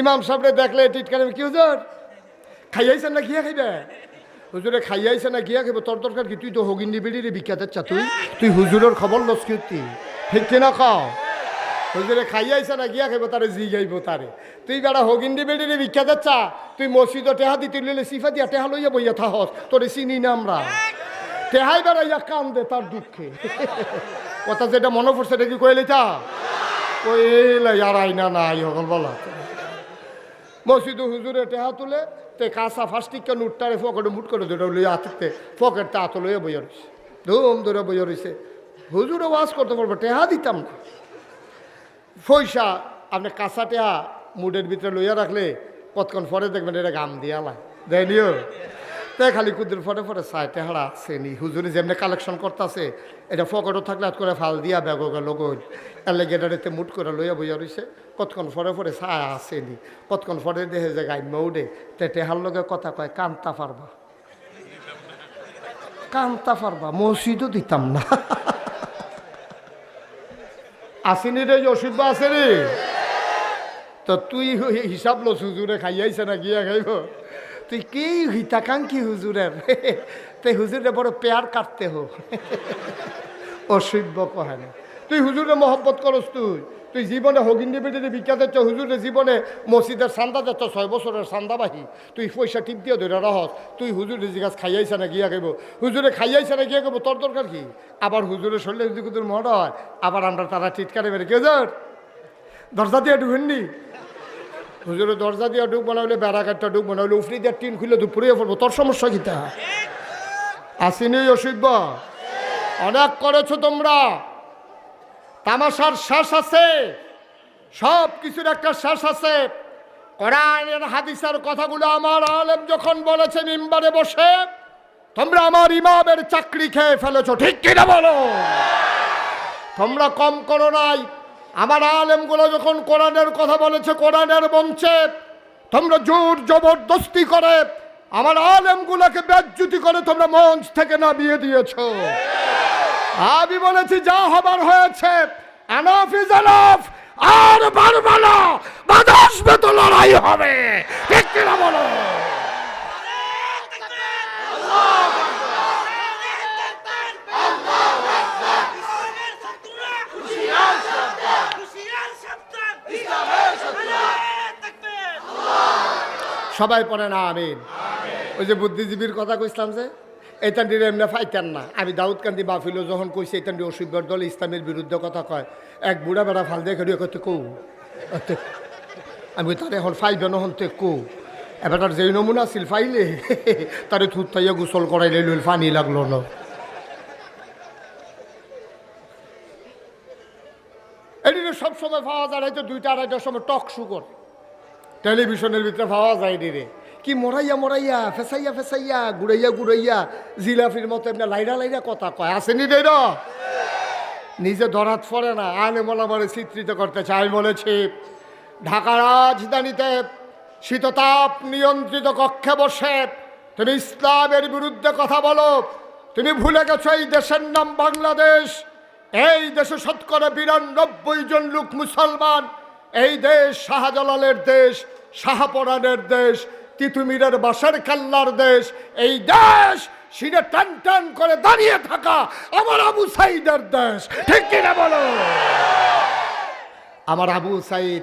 ইমাম সাহেবরে দেখলে টিটকারে কি হুজুর? খাইয়াইছেন না গিয়া খাইবে? হুজুরে খাইয়াইছে না গিয়া খাইব? তোর দরকার কি? তুই তো হগিন্দি বেড়িরে বিখ্যাত চা তুই? হুজুরের খবর লস কি ঠিক কিনা খাও হুজুরে খাইয়াইছে না গিয়া খাইব? তারে জি গাইব তারে। তুই বেড়া হগিন্দি বেড়িরে বিখ্যাত চা তুই মসজিদ টেহা দি, তুই লইলে সিফা দিয়া টেহা লইয়া বইয়া থাহস। তোরে চিনি না আমরা। টেহাই বেড়াইয়া কান দে তার দুঃখে। কথা যেটা মনে পড়ছে, এটা কি কইলে তা কইলে আর আইনা নাই হকল বলা। মসজিদ হুজুরে টেহা তুলে তে কাঁচা ফাস্টিকা নুটটারে ফকেটে মুট করে দুটো লইয়া হাতে ফকেট তা তো লইয়া বইয়া রয়েছে ধুম ধরে বইয়া রয়েছে হুজুরে ওয়াজ করতে পারব টেহা দিতাম না পয়সা আপনি কাঁচা টেহা মুডের ভিতরে লইয়া রাখলে কতক্ষণ পরে দেখবেন এটা গাম দিয়া লাই। দেয়নিও তাই খালি কুদুর ফটে ফটে চাই টেহারা আছে নি হুজুরে যেমনি কালেকশন করতেছে, এটা ফকেটও থাকলে হাত করে ফাল দিয়া ব্যাগ লোক এর লেগে মুট করে লইয়া বইয়া রয়েছে কতক্ষণ ফরে ফরে ছায়া আছে নি? কতক্ষণ ফরে দেহে যে গাই মৌডে তে টেহার লগে কথা কয়, কান্তা পারবা কান্তা পারবা মসজিদও দিতাম না। আসেনি রে অসুখ রে তো তুই হিসাব লো হুজুরে খাইয়াইছে না গিয়া খাইব? তুই কি হিতাকাঙ্ক্ষী হুজুরের তে হুজুরে বড় পেয়ার কাটতে হো। অসভ্য কহে না তুই হুজুরে মহব্বত করস তুই। তুই জীবনে হগিন্দি বেটিতে বিখ্যাত হুজুরে জীবনে মসজিদের সান্দা যাচ্ছ ছয় বছরের সান্দাবাহী তুই পয়সা টিপ দিয়ে ধরে রহস তুই হুজুরে জিজ্ঞাসা খাইয়াইছে না, গিয়া খাইব হুজুরে খাইয়াইছে না, গিয়া খাইব তোর দরকার কি? আবার হুজুরে শরীরে যদি কুদুর মহড় হয়, আবার আমরা তারা টিটকারে বেড়ে কে হুজুর? দরজা দিয়ে ঢুকেননি? হুজুরে দরজা দিয়ে ঢুক বানাইলে, বেড়া কাটটা ঢুক বানাইলে, উফরি দিয়ে টিন খুলে দুপুরে পড়ব। তোর সমস্যা কিতা? আসেনি অসুখ অনেক করেছ তোমরা। তামাশার শ্বাস আছে। সব কিছুর একটা শ্বাস আছে। কোরআনের, হাদিসের কথাগুলো আমার আলেম যখন বলেছে মিম্বারে বসে, তোমরা আমার ইমামের চাকরি খেয়ে ফেলেছো, ঠিক কিনা বলো? তোমরা কম করো নাই। আমার আলেমগুলো যখন কোরআনের কথা বলেছে, কোরআনের মঞ্চে, তোমরা জোর জবরদস্তি করে, আমার আলেমগুলোকে ব্যাজ্যুতি করে তোমরা মঞ্চ থেকে নামিয়ে দিয়েছ। আমি বলেছি, যা হবার হয়েছে। এনাফ ইজ এনাফ আর পারবে না। বাধা আসবে লড়াই হবে। ঠিক বলো? সবাই পড়ে না, আমিন। ওই যে বুদ্ধিজীবীর কথা কইছিলাম যে এইটান্ডির এমনি ফাইতেন না। আমি দাউদ কান্দি বাফিলো যখন কইছি এইটান্ডি অসুবিধার দল ইসলামের বিরুদ্ধে কথা কয়। এক বুড়া বেড়া ফাল দিয়ে খেয়ে কত কৌ আমি তার এখন ফাইবে নহন তে কৌ এবার তার যেই নমুনা আছিল, ফাইলে, তারে থুত থাইয়া গোসল করাইলে লইল ফানি লাগল না। এদিকে সবসময় পাওয়া যায় দুইটা আড়াইটার সময় টক শু টেলিভিশনের ভিতরে পাওয়া যায় রে কি মরাইয়া মরাইয়া ফেসাইয়া ফেসাইয়া গুড়াইয়া গুড়াইয়া, জিলাফির মতো এমনি লাইরা লাইরা কথা কয়। আসেনি রে নিজে ধরাত পড়ে না। আলে মলামারে চিত্রিত করতে চাই বলেছি, ঢাকা রাজধানীতে শীততাপ নিয়ন্ত্রিত কক্ষে বসে তুমি ইসলামের বিরুদ্ধে কথা বলো। তুমি ভুলে গেছো এই দেশের নাম বাংলাদেশ। এই দেশে শতকরা বিরানব্বই জন লোক মুসলমান। এই দেশ শাহজালালের দেশ, শাহপরানের দেশ তিতুমিরের বাসার কাল্লার দেশ, এই দেশ সিনে টান টান করে দাঁড়িয়ে থাকা আমার আবু সাইদের দেশ। ঠিক কিনা বলো? আমার আবু সাইদ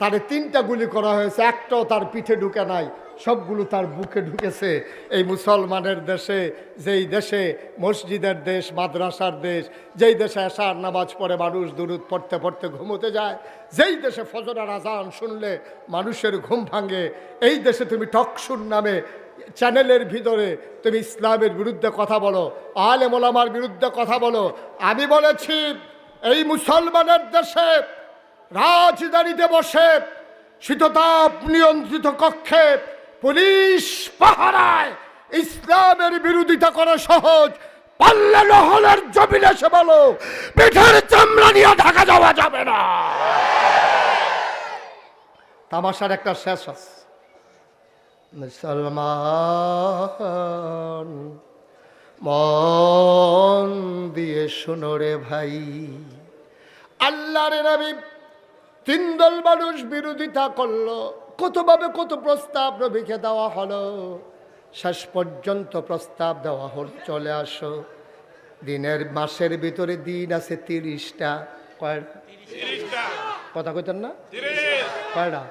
তারে তিনটা গুলি করা হয়েছে, একটাও তার পিঠে ঢুকে নাই, সবগুলো তার বুকে ঢুকেছে। এই মুসলমানের দেশে, যেই দেশে মসজিদের দেশ, মাদ্রাসার দেশ, যেই দেশে আসার নামাজ পড়ে মানুষ দুরুদ পড়তে পড়তে ঘুমোতে যায়, যেই দেশে ফজরার আজান শুনলে মানুষের ঘুম ভাঙে, এই দেশে তুমি টকশুন নামে চ্যানেলের ভিতরে তুমি ইসলামের বিরুদ্ধে কথা বলো আলে মোলামার বিরুদ্ধে কথা বলো। আমি বলেছি, এই মুসলমানের দেশে রাজধানীতে বসে শীততাপ নিয়ন্ত্রিত কক্ষে পুলিশ পাহারায় ইসলামের বিরোধিতা করা সহজ। পাল্লে নহলের জমিনে এসে বলো, পিঠের চামড়া নিয়ে ঢাকা যাওয়া যাবে না। তামাশার একটা শেষ আছে। মুসলমান, মন দিয়ে শোনো রে ভাই। আল্লাহর নবী তিন দল মানুষ বিরোধিতা করল। কতভাবে কত প্রস্তাব রবিকে দেওয়া হলো। শেষ পর্যন্ত প্রস্তাব দেওয়া হল চলে আসো। দিনের মাসের ভিতরে দিন আছে তিরিশটা। কথা কইতেন না? কয়টা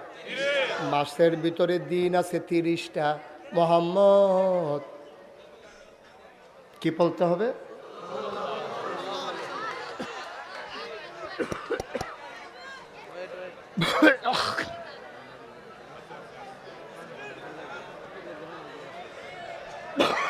মাসের ভিতরে দিন আছে তিরিশটা। মোহাম্মদ কি বলতে হবে? Ugh.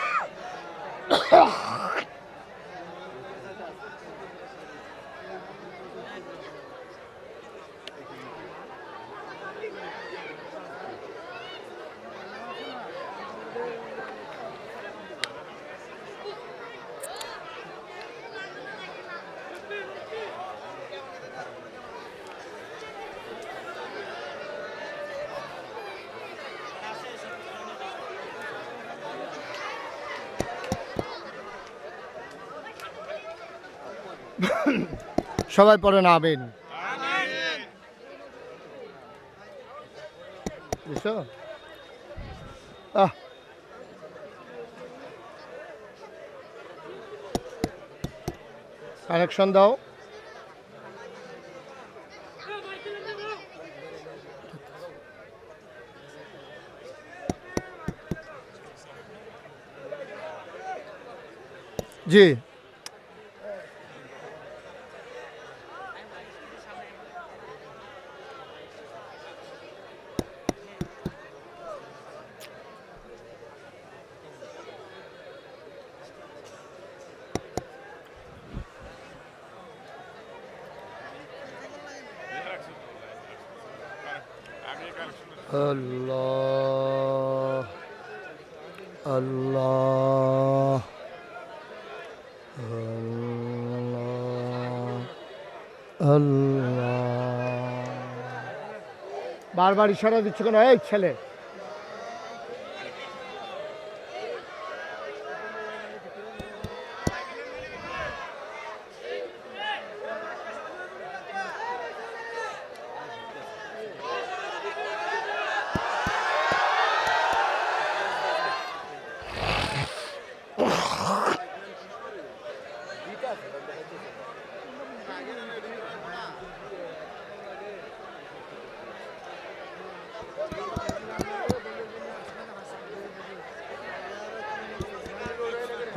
সবাই আমিন। বুঝছ? আহ। কানেকশন দাও। জি। আল্লাহ আল্লাহ আল্লাহ আল্লাহ বারবার ইশারা দিচ্ছে কেন? এই ছেলে।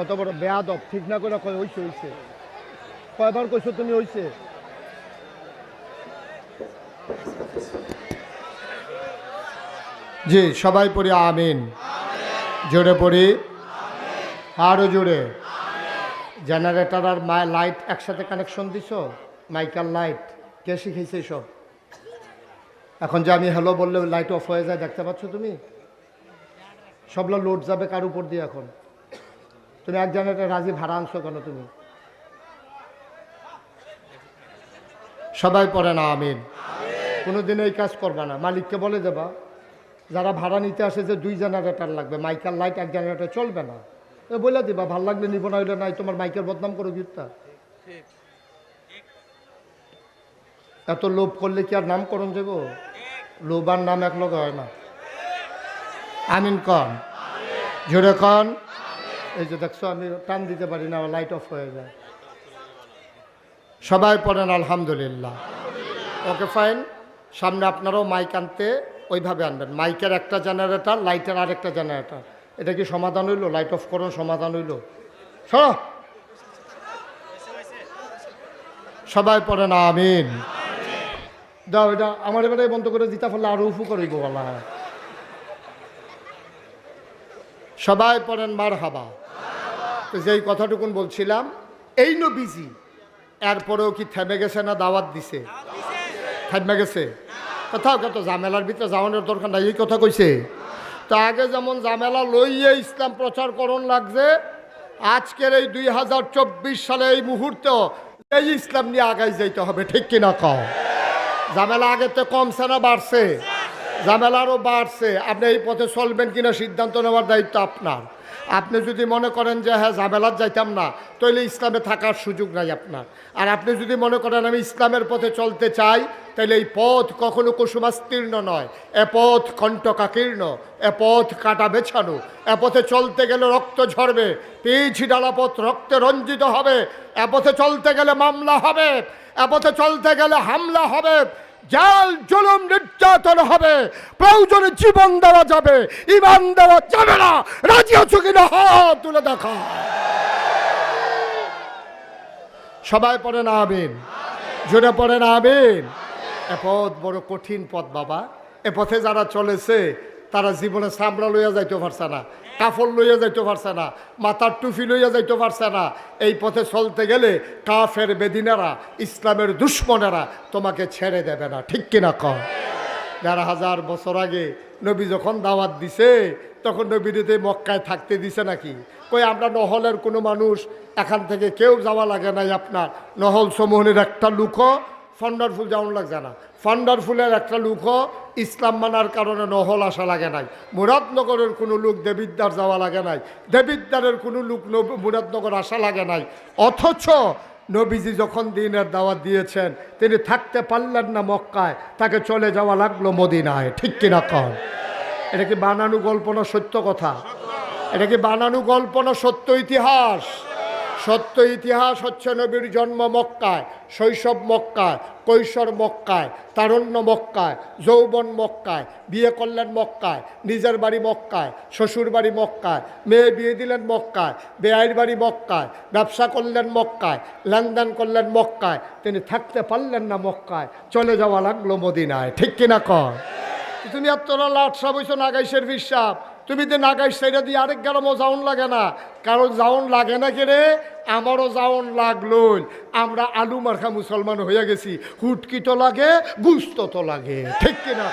কত বড় বেয়াদব, ঠিক না করে কয়, হইছে হইছে। কয়বার কইছো তুমি, হইছে? জি, সবাই পড়ি আমিন। জোরে পড়ি। আরও জোরে। জেনারেটার আর মাই লাইট একসাথে কানেকশন দিছো? মাইকার লাইট কে শিখেছে সব এখন যে আমি হ্যালো বললে লাইট অফ হয়ে যায়, দেখতে পাচ্ছ তুমি? সবগুলো লোড যাবে কার উপর দিয়ে এখন? তুমি এক জেনারেটর রাজি ভাড়া আনছো কেন তুমি? সবাই পড়ে না, আমিন। কোনোদিন এই কাজ করবা না। মালিককে বলে দেবা, যারা ভাড়া নিতে আসে যে দুই জেনারেটর লাগবে, মাইকার লাইট এক জেনারেটর চলবে না। এ বলে দিবা, ভালো লাগলে নিব না হইলে নাই, তোমার মাইকের বদনাম করে গিফটটা এত লোভ করলে কি আর নামকরণ যাব লোভ আর নাম এক লগে হয় না। আমিন কন। জোরে কন। এই যে দেখছ, আমি টান দিতে পারি না, আমার লাইট অফ হয়ে যায়। সবাই পড়েন, আলহামদুলিল্লাহ। ওকে ফাইন সামনে আপনারাও মাইক আনতে ওইভাবে আনবেন। মাইকের একটা জেনারেটার লাইটের আরেকটা জেনারেটর এটা কি সমাধান হইল? লাইট অফ করুন সমাধান হইল? সর। সবাই পড়েন, আমিন। দাও, এটা আমার এবারে বন্ধ করে দিতে পারলে আরও উফু করিব বলা হয় সবাই পড়েন মার হাবা তো যেই কথাটুকুন বলছিলাম, এই নবীজি, এরপরেও কি থেমে গেছে না দাওয়াত দিছে? থেমে গেছে? কোথাও কত ঝামেলার ভিতরে যাওয়ানোর দরকার নাই, এই কথা কইছে। তো আগে যেমন ঝামেলা লইয়ে ইসলাম প্রচার করণ লাগছে, আজকের এই দুই হাজার চব্বিশ সালে এই মুহূর্তে এই ইসলাম নিয়ে আগাই যাইতে হবে, ঠিক কিনা কও? ঝামেলা আগে তো কমছে না, বাড়ছে। ঝামেলা আরও বাড়ছে। আপনি এই পথে চলবেন কিনা সিদ্ধান্ত নেওয়ার দায়িত্ব আপনার। আপনি যদি মনে করেন যে হ্যাঁ জাবেলাত যাইতাম না তাহলে ইসলামে থাকার সুযোগ নাই আপনার। আর আপনি যদি মনে করেন, আমি ইসলামের পথে চলতে চাই তাহলে এই পথ কখনো কুসুমাস্তীর্ণ নয়। এ পথ কণ্টকাকীর্ণ এ পথ কাটা বেছানো। এ পথে চলতে গেলে রক্ত ঝরবে পিছ ডালা পথ রক্তে রঞ্জিত হবে। এ পথে চলতে গেলে মামলা হবে, এ পথে চলতে গেলে হামলা হবে। জাল জুলুম নির্যাতন হবে। প্রয়োজনে জীবন দেওয়া যাবে, ইমান দেওয়া যাবে না। রাজি আছো কিনা? হাত তুলে দেখা সবাই পড়ে না আবেন জোরে পড়ে না আবেন এ পথ বড় কঠিন পথ, বাবা। এ পথে যারা চলেছে, তারা জীবনে সামলা লইয়া যাইতে পারছে না। কাফল লইয়া যাইতে পারছে না, মাথার টুফি লইয়া যাইতে পারছে না। এই পথে চলতে গেলে কাফের বেদিনারা, ইসলামের দুশ্মনেরা তোমাকে ছেড়ে দেবে না, ঠিক কিনা কম দেড় হাজার বছর আগে নবী যখন দাওয়াত দিছে, তখন নবীরিতে মক্কায় থাকতে দিছে নাকি? কই, আমরা নহলের কোনো মানুষ, এখান থেকে কেউ যাওয়া লাগে নাই আপনার। নহল সমূহের একটা লুকও ফান্ডারফুল যাওয়ান লাগছে না। ফান্ডারফুলের একটা লুকও ইসলাম মানার কারণে নহল আসা লাগে নাই। মুরাদনগরের কোনো লোক দেবিদ্দার যাওয়া লাগে নাই। দেবিদ্দারের কোনো লোক মুরাদনগর আসা লাগে নাই। অথচ নবীজি যখন দিনের দাওয়াত দিয়েছেন, তিনি থাকতে পারলেন না মক্কায়, তাকে চলে যাওয়া লাগল মদিনায়। ঠিক কিনা কন? এটা কি বানানো গল্প না সত্য কথা? এটা কি বানানো গল্প না সত্য ইতিহাস? সত্য ইতিহাস হচ্ছে নবীর জন্ম মক্কায়, শৈশব মক্কায়, কৈশোর মক্কায়, তারণ্য মক্কায়, যৌবন মক্কায়, বিয়ে করলেন মক্কায়, নিজের বাড়ি মক্কায়, শ্বশুর বাড়ি মক্কায়, মেয়ে বিয়ে দিলেন মক্কায় বেআইর বাড়ি মক্কায়, ব্যবসা করলেন মক্কায়, লেনদেন করলেন মক্কায়, তিনি থাকতে পারলেন না মক্কায়, চলে যাওয়া লাগল মদিনায়। ঠিক কিনা কর তুমি তোরা লাট সব হইছো নাগাইশের বিশ্বাস তুমি যে নাগাইশ সেটা দিয়ে আরেক গ্রামও যাওন লাগে না। কারণ যাওন লাগে না কেরে? আমারও যাওন লাগল আমরা আলু মার্খা মুসলমান হয়ে গেছি। হুটকি তো লাগে, গুস্ত তো লাগে। ঠিক কিনা?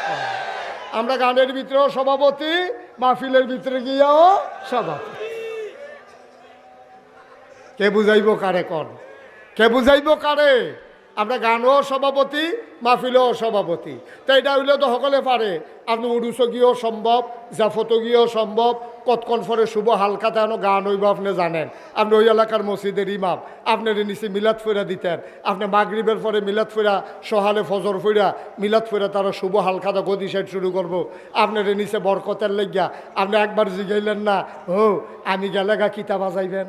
আমরা গানের ভিতরেও সভাপতি, মাহফিলের ভিতরে গিয়েও সভাপতি। কে বুঝাইব কারে কন? কে বুঝাইব কারে? আমরা গানও সভাপতি, মাহফিলও সভাপতি। তো এটা হইলে তো সকলে পারে। আপনি উড়ুস গিয়েও সম্ভব জাফত গিয়েও সম্ভব, কতক্ষণ পরে শুভ হালকাতে আনো গান হইব আপনি জানেন। আপনি ওই এলাকার মসজিদের ইমাম আপনার নিচে মিলাদ ফেরা দিতেন, আপনি মাগরিবের পরে মিলাদ ফেরা, সহালে ফজর ফেরা, মিলাদ ফেরা তারা শুভ হালকা হালকাতে গদি সাইড শুরু করব। আপনার নিচে বরকতের লেগিয়া, আপনি একবার জিগাইলেন না, ও, আমি গেলে গা কিতা বাজাইবেন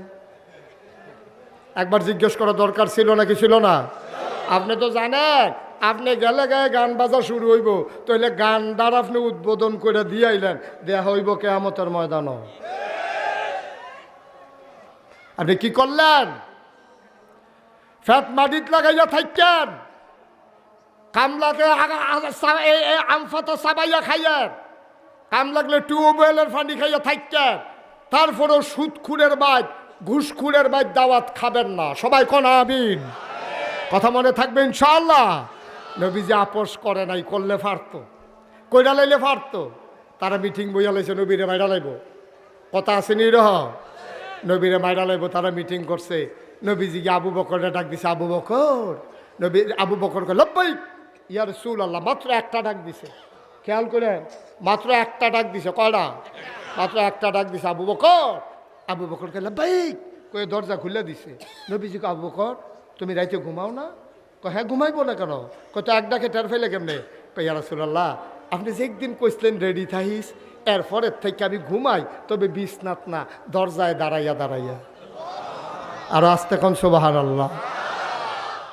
একবার জিজ্ঞেস করা দরকার ছিল নাকি ছিল না? আপনি তো জানেন, আপনি গেলে গায়ে গান বাজা শুরু হইব। তাহলে গানটার আপনি উদ্বোধন করে দিয়ে আইলেন, দেয়া হইব কেয়ামতের ময়দানও। আপনি কি করলেন? ফ্যাট মাটিত লাগাইয়া থাকেন এ আমফাতা সাবাইয়া খাইয়েন। কাম লাগলে টিউবওয়েলের পানি খাইয়া থাকেন তারপরেও সুদ খুঁড়ের বাইক ঘুষ খুঁড়ের বাইক দাওয়াত খাবেন না। সবাই কোন আমিন? কথা মনে থাকবে ইনশাআল্লাহ। নবীজি আপোষ করে নাই, করলে পারতো কইরা লাইলে পারতো তারা মিটিং বইয়া লাইছে, নবীরে মাইরা লাইব। কথা আছে নি রহ? নবীরে মাইরা লাইব, তারা মিটিং করছে। নবীজিকে আবু বকরে ডাক দিছে, আবু বকর! নবী, আবু বকর কয় লব্বাই ইয়ার সুল আল্লাহ মাত্র একটা ডাক দিছে। খেয়াল করে মাত্র একটা ডাক দিছে, কয়টা? মাত্র একটা ডাক দিছে, আবু বকর! আবু বকর কে লব্বাই কয়ে দরজা খুলে দিছে। নবীজিকে আবু বকর! তুমি রাইতে ঘুমাও না? কয় হ্যাঁ ঘুমাইবো না কেন? কত এক ডাকে টের ফেলে কেমনে? কই ইয়া রাসূলুল্লাহ, আপনি যে একদিন কইসলেন রেডি থাইস এরপরের থেকে আমি ঘুমাই, তবে বিছনাত না, দরজায় দাঁড়াইয়া দাঁড়াইয়া। আর আস্তে কোন সুবাহান আল্লাহ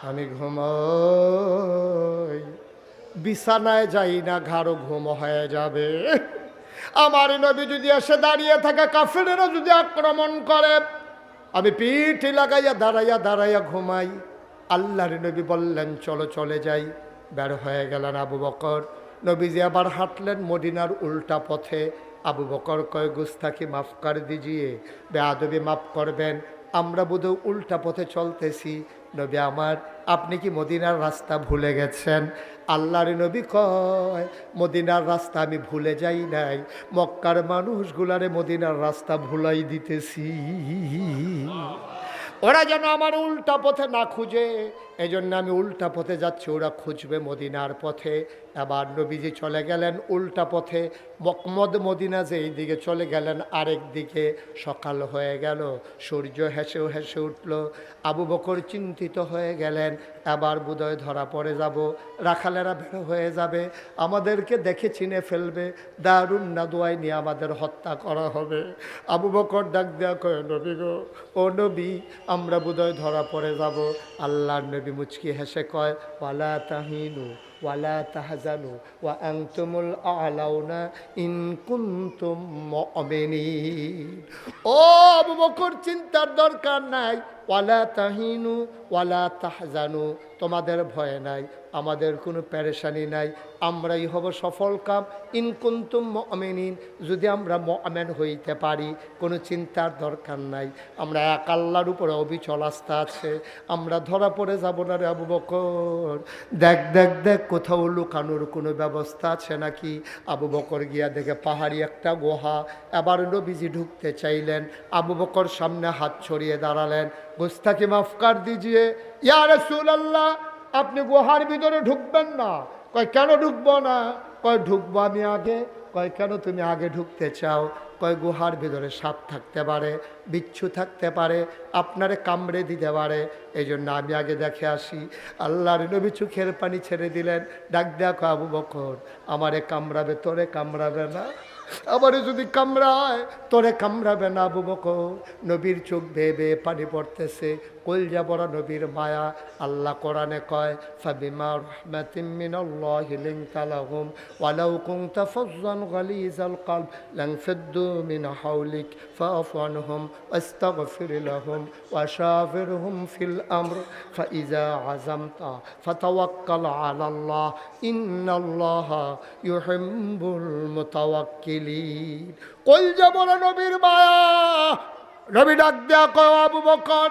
আমি ঘুমাই, বিছানায় যাই না, ঘাড়ো ঘুম হয়ে যাবে। আমার নবী যদি এসে দাঁড়িয়ে থাকে কাফেরেরা যদি আক্রমণ করে আমি পিঠে লাগাইয়া, দাঁড়াইয়া দাঁড়াইয়া ঘুমাই। আল্লাহর নবী বললেন, চলো, চলে যাই। বের হয়ে গেলেন আবু বকর। নবীজি আবার হাঁটলেন মদিনার উল্টা পথে। আবু বকর কয় গুস্তাকি মাফ কর দিজিয়ে বেআবি মাফ করবেন। আমরা বোধহয় উল্টা পথে চলতেছি। নবী আমার, আপনি কি মদিনার রাস্তা ভুলে গেছেন? আল্লাহর নবী কয়, মদিনার রাস্তা আমি ভুলে যাই নাই। মক্কার মানুষগুলারে মদিনার রাস্তা ভুলাই দিতেছি। ওরা যেন আমার উল্টা পথে না খুঁজে এই জন্য আমি উল্টা পথে যাচ্ছি, ওরা খুঁজবে মদিনার পথে। এবার নবীজি চলে গেলেন উল্টা পথে মকমদ মদিনা যে দিকে চলে গেলেন, আরেক দিকে সকাল হয়ে গেল, সূর্য হেসে হেসে উঠল, আবু বকর চিন্তিত হয়ে গেলেন, এবার বোধহয় ধরা পড়ে যাব, রাখালেরা বের হয়ে যাবে, আমাদেরকে দেখে চিনে ফেলবে, দারুণ না দোয়াই নিয়ে আমাদের হত্যা করা হবে। আবু বকর ডাক দেওয়া কয়ে, নবী গো, ও নবী, আমরা বোধহয় ধরা পড়ে যাব। আল্লাহর নবী মুচকি হেসে কয়, ওয়ালা তাহিনু ওয়ালা তাহাজানু ওয়া আনতুমুল আলাউনা ইন কুনতুম মুমিনিন। ও চিন্তার দরকার নাই। ওয়ালা তাহিনু, ওয়ালা তাহজানু, তোমাদের ভয় নাই। আমাদের কোনো প্যারেশানি নাই, আমরাই হব সফল কাম। ইনকুন্তুম মমিনিন, যদি আমরা মমেন হইতে পারি, কোনো চিন্তার দরকার নাই। আমরা এক আল্লাহর উপরে অবিচল আস্থা আছে। আমরা ধরা পড়ে যাব না রে আবু বকর। দেখ দেখ দেখ, কোথাও লুকানোর কোনো ব্যবস্থা আছে নাকি? আবু বকর গিয়া দেখে পাহাড়ি একটা গুহা। এবার নবীজি ঢুকতে চাইলেন। আবু বকর সামনে হাত ছড়িয়ে দাঁড়ালেন। গোস্তাকে মাফ কর দিজিয়ে। ইয়া রাসূলুল্লাহ আপনি গুহার ভিতরে ঢুকবেন না। কয়, কেন ঢুকবো না? কয়, ঢুকবো আমি আগে। কয়, কেন তুমি আগে ঢুকতে চাও? কয়, গুহার ভিতরে সাপ থাকতে পারে, বিচ্ছু থাকতে পারে, আপনারে কামড়ে দিতে পারে। এই জন্য আমি আগে দেখে আসি। আল্লাহর নবী চোখের পানি ছেড়ে দিলেন। ডাক দেখো আবু বকর, আমারে কামড়াবে, তোরে কামড়াবে না? আমারে যদি কামড়ায়, তোরে কামড়াবে না আবু বকর। নবীর চোখ বেয়ে বেয়ে পানি পড়তেছে। কলজা বড় নবীর মায়া আল্লাহ কোরআনে কয় ফাবিমা রহমাতিম মিনাল্লাহি লিনতা লাহুম ওয়ালাউ কুনতা ফাজ্জান গালিজাল কলব লানফাদ্দু মিন হাওলিক ফাআফু আনহুম واستغفر لهم وشاورهم في الأمر فإذا عزمت فتوكل على الله إن الله يحب المتوكلين قل جبر নবীর মায়া নবী ডাক দেয়া কয় আবু বকর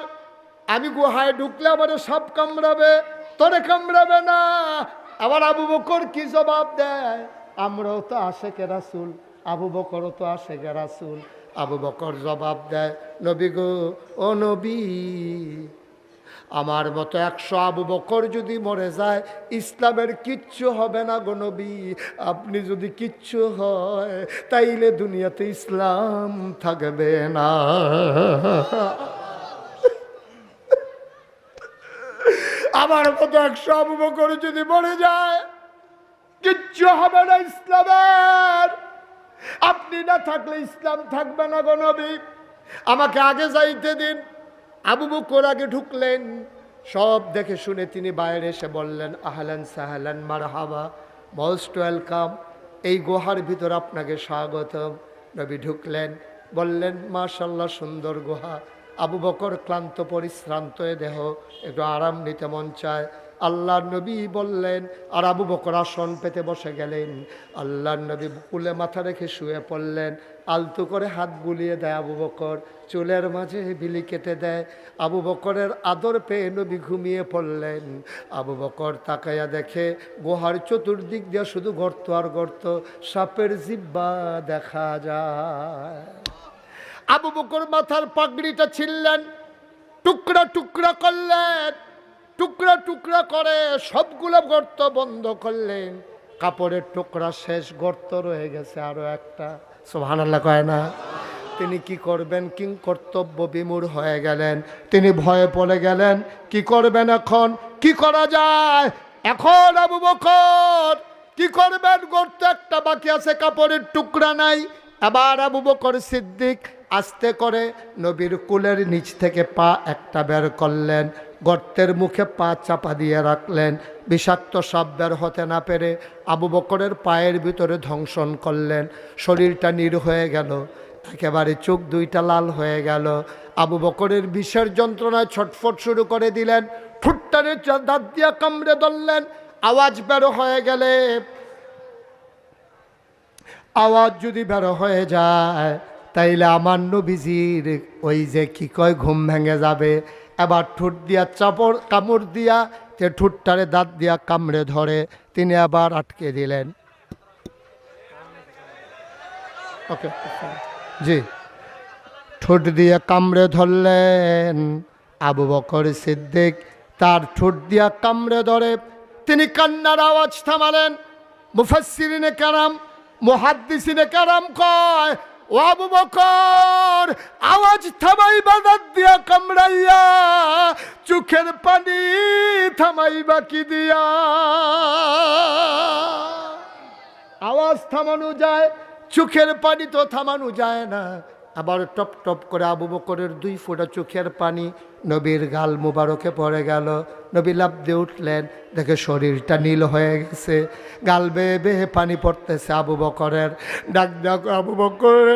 আমি গুহায় ঢুকলে আবার সাপ কামড়াবে, তোরে কামড়াবে না। আবার আবু বকর কি জবাব দেয়? আমরাও তো আসে কে রাসুল, আবু বকরও তো আসে কে রাসুল। আবু বকর জবাব দেয়, নবী গো, ও নবী, আমার মতো একশো আবু বকর যদি মরে যায়, ইসলামের কিচ্ছু হবে না গো নবী। আপনি যদি কিচ্ছু হয়, তাইলে দুনিয়াতে ইসলাম থাকবে না। আমার মতো একশো আবু বকর যদি মরে যায়, কিচ্ছু হবে না ইসলামের। আপনি না থাকলে ইসলাম থাকবে না গো নবী। আমাকে আগে যাইতে দিন। আবু বকর আগে ঢুকলেন। সব দেখে শুনে তিনি বাইরে এসে বললেন, আহলান সাহালান মারহাবা, মোস্ট ওয়েলকাম। এই গুহার ভিতর আপনাকে স্বাগতম। নবী ঢুকলেন, বললেন, মাশাল্লাহ সুন্দর গুহা। আবু বকর ক্লান্ত, পরিশ্রান্ত দেহ একটু আরাম নিতে মন চায়। আল্লাহর নবী বললেন, আর আবু বকর আসন পেতে বসে গেলেন। আল্লাহর নবী কুলে মাথা রেখে শুয়ে পড়লেন। আলতু করে হাত বুলিয়ে দেয় আবু বকর। চুলের মাঝে বিলি কেটে দেয়। আবু বকরের আদর পেয়ে নবী ঘুমিয়ে পড়লেন। আবু বকর তাকাইয়া দেখে গুহার চতুর্দিক দিয়ে শুধু গর্ত আর গর্ত, সাপের জিব্বা দেখা যায়। আবু বকর মাথার পাগড়িটা ছিললেন টুকরা টুকরা করলেন, টুকরা টুকরা করে সবগুলো গর্ত বন্ধ করলেন। কাপড়ের টুকরা শেষ গর্ত রয়ে গেছে আরও একটা। সোহানাল্লাহ কয় না? তিনি কি করবেন? কিং কর্তব্য বিমূর হয়ে গেলেন। তিনি ভয়ে পড়ে গেলেন, কি করবেন এখন? কি করা যায়? এখন আবু বকর, কি করবেন? গর্ত একটা বাকি আছে, কাপড়ের টুকরা নাই। আবার আবু বকর সিদ্দিক আস্তে করে নবীর কুলের নিচ থেকে পা একটা বের করলেন, গর্তের মুখে পা চাপা দিয়ে রাখলেন। বিষাক্ত সাপ বের হতে না পেরে আবু বকরের পায়ের ভিতরে ধ্বংসন করলেন। শরীরটা নীর হয়ে গেল, একেবারে চোখ দুইটা লাল হয়ে গেল। আবু বকরের বিষের যন্ত্রণায় ছটফট শুরু করে দিলেন, ঠুট্টারে দাঁত দিয়া কামড়ে ধরলেন, আওয়াজ বেরো হয়ে গেলে। আওয়াজ যদি বেরো হয়ে যায় তাইলে আমার নবীজির ওই যে কি কয়, ঘুম ভেঙে যাবে। এবার ঠোঁট দিয়া চাপড় কামড় দিয়া তে ঠোঁটটারে দাঁত দিয়া কামড়ে ধরে, তিনি আবার আটকে দিলেন। ওকে, জি। ঠোঁট দিয়ে কামড়ে ধরলেন আবু বকর সিদ্দিক। তার ঠোঁট দিয়া কামড়ে ধরে, তিনি কান্নার আওয়াজ থামালেন। মুফাসসিরিনে কারাম, মুহাদ্দিসিনে কারাম কয় ও আবু বকর, আওয়াজ থামাই দাঁত দিয়া কামড়াইয়া, চোখের পানি থামাই বাকি দিয়া। আওয়াজ থামানো যায়, চোখের পানি তো থামানো যায় না। আবার টপ টপ করে আবু বকরের দুই ফোঁটা চোখের পানি নবীর গাল মুবারকে পড়ে গেল। নবী লাভ দিয়ে উঠলেন, দেখে শরীরটা নীল হয়ে গেছে। গাল বেয়ে বেয়ে পানি পড়তেছে আবু বকরের। ডাক ডাক আবু বকর।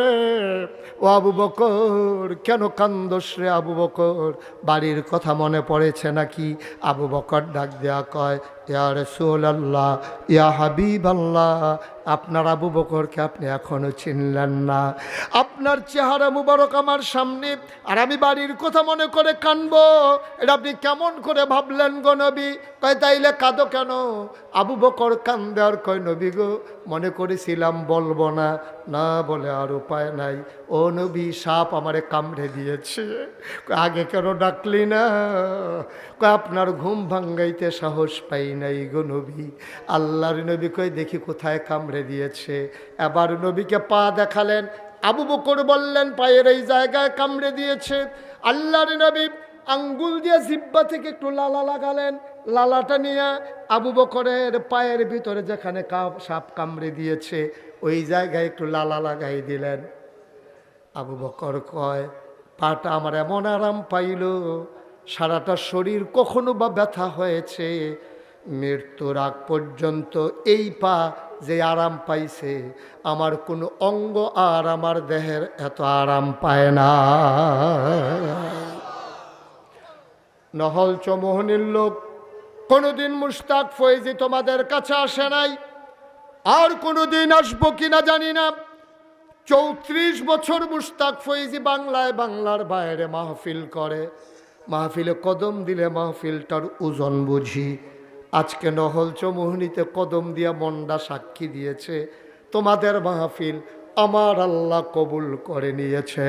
ও আবু বকর, কেন কান্দস রে আবু বকর? বাড়ির কথা মনে পড়েছে নাকি? আবু বকর ডাক দেয়া কয়, ইয়া রসুল আল্লাহ ইয়া হাবিব আল্লাহ আপনার আবু বকরকে আপনি এখনও চিনলেন না। আপনার চেহারা মুবারক আমার সামনে, আর আমি বাড়ির কথা মনে করে কানবো এটা আপনি কেমন করে ভাবলেন গো নবী? কয় তাইলে কাঁদো কেন? আবু বকর কান্দে আর কয় নবী গো মনে করেছিলাম বলব না। না বলে আর উপায় নাই। ও নবী সাপ আমারে কামড়ে দিয়েছে। কয়, আগে কেন ডাকলি না? কয় আপনার ঘুম ভাঙ্গাইতে সাহস পাই নাই গো নবী। আল্লাহর নবী কই দেখি কোথায় কামড়ে দিয়েছে। এবার নবীকে পা দেখালেন। আবু বকর বললেন পায়ের এই জায়গায় কামড়ে দিয়েছে। আল্লাহর নবী আঙ্গুল দিয়ে জিব্বা থেকে একটু লালা লাগালেন, লালাটা নিয়ে আবু বকরের পায়ের ভিতরে যেখানে সাপ কামড়ে দিয়েছে, ওই জায়গায় একটু লালা লাগাই দিলেন। আবু বকর কয়, পাটা আমার এমন আরাম পাইল, সারাটা শরীর কখনো বা ব্যথা হয়েছে। মৃত্যুর আগ পর্যন্ত এই পা যে আরাম পাইছে, আমার কোনো অঙ্গ আর আমার দেহের এত আরাম পায় না। নহল চমোহনের লোক কোনোদিন মুস্তাক ফয়েজি তোমাদের কাছে আসে নাই। আর কোনোদিন আসব কিনা জানি না। চৌত্রিশ বছর মুস্তাক ফৈজি বাংলায় বাংলার বাইরে মাহফিল করে। মাহফিলে কদম দিলে মাহফিলটার ওজন বুঝি। আজকে নহল চৌমোহনীতে কদম দিয়া মন্ডা সাক্ষী দিয়েছে। তোমাদের মাহফিল আমার আল্লাহ কবুল করে নিয়েছে।